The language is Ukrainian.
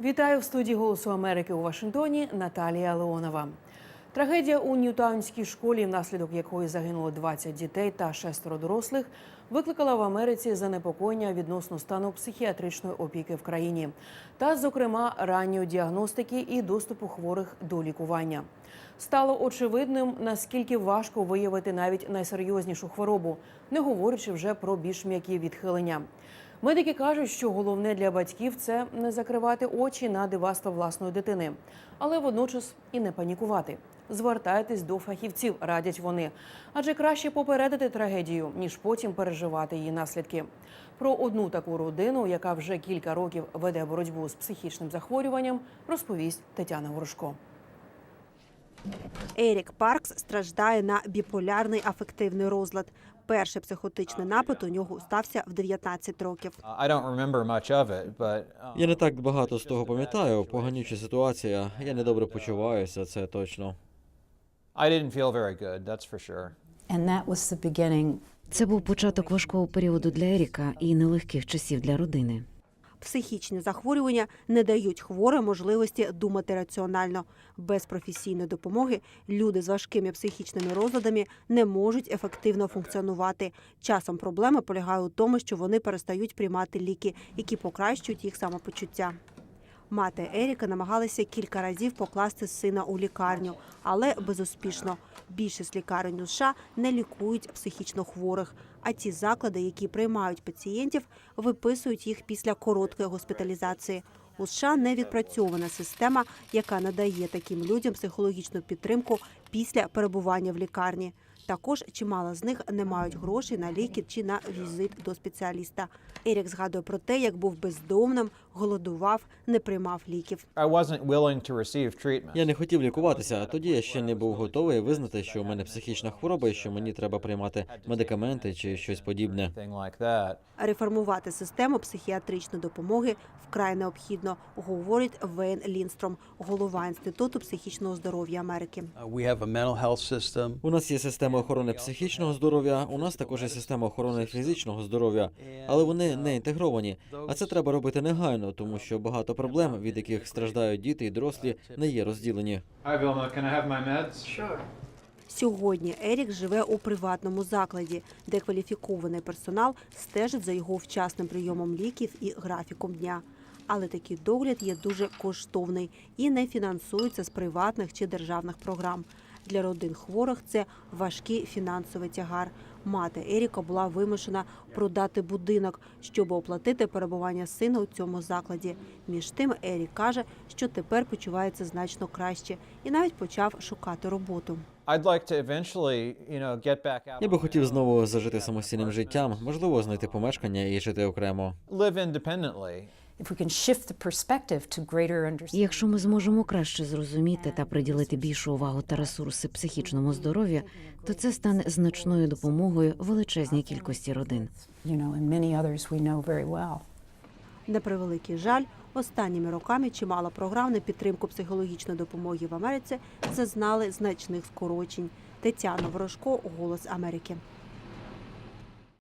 Вітаю в студії Голосу Америки у Вашингтоні Наталія Леонова. Трагедія у Ньютаунській школі, внаслідок якої загинуло 20 дітей та шестеро дорослих, викликала в Америці занепокоєння відносно стану психіатричної опіки в країні, та, зокрема, ранньої діагностики і доступу хворих до лікування. Стало очевидним, наскільки важко виявити навіть найсерйознішу хворобу, не говорячи вже про більш м'які відхилення. Медики кажуть, що головне для батьків це не закривати очі на дивацтво власної дитини, але водночас і не панікувати. Звертайтесь до фахівців, радять вони, адже краще попередити трагедію, ніж потім переживати її наслідки. Про одну таку родину, яка вже кілька років веде боротьбу з психічним захворюванням, розповість Тетяна Ворожко. Ерік Паркс страждає на біполярний афективний розлад. Перший психотичний напад у нього стався в 19 років. Uh, Я не так багато з того пам'ятаю. Поганюча ситуація. Я недобре почуваюся, це точно. Це був початок важкого періоду для Еріка і нелегких часів для родини. Психічні захворювання не дають хворим можливості думати раціонально. Без професійної допомоги люди з важкими психічними розладами не можуть ефективно функціонувати. Часом проблема полягає у тому, що вони перестають приймати ліки, які покращують їх самопочуття. Мати Еріка намагалася кілька разів покласти сина у лікарню, але безуспішно. Більшість лікарень у США не лікують психічно хворих, а ті заклади, які приймають пацієнтів, виписують їх після короткої госпіталізації. У США не відпрацьована система, яка надає таким людям психологічну підтримку після перебування в лікарні. Також чимало з них не мають грошей на ліки чи на візит до спеціаліста. Ерік згадує про те, як був бездомним, голодував, не приймав ліків. Я не хотів лікуватися, а тоді я ще не був готовий визнати, що у мене психічна хвороба і що мені треба приймати медикаменти чи щось подібне. Реформувати систему психіатричної допомоги вкрай необхідно, говорить Вейн Лінстром, голова інституту психічного здоров'я Америки. Uh. У нас є система охорони психічного здоров'я, у нас також є система охорони фізичного здоров'я, але вони не інтегровані. А це треба робити негайно, тому що багато проблем, від яких страждають діти і дорослі, не є розділені. Sure. Сьогодні Ерік живе у приватному закладі, де кваліфікований персонал стежить за його вчасним прийомом ліків і графіком дня. Але такий догляд є дуже коштовний і не фінансується з приватних чи державних програм. Для родин хворих це важкий фінансовий тягар. Мати Еріка була вимушена продати будинок, щоб оплатити перебування сина у цьому закладі. Між тим Ерік каже, що тепер почувається значно краще і навіть почав шукати роботу. Я би хотів знову зажити самостійним життям, можливо, знайти помешкання і жити окремо. Live independently. If we can shift the perspective to greater І understanding. якщо ми зможемо краще зрозуміти та приділити більшу увагу та ресурси психічному здоров'ю, то це стане значною допомогою величезній кількості родин. You know, and many others we know very well. На превеликий жаль, останніми роками чимало програм на підтримку психологічної допомоги в Америці зазнали значних скорочень. Тетяна Ворожко, Голос Америки.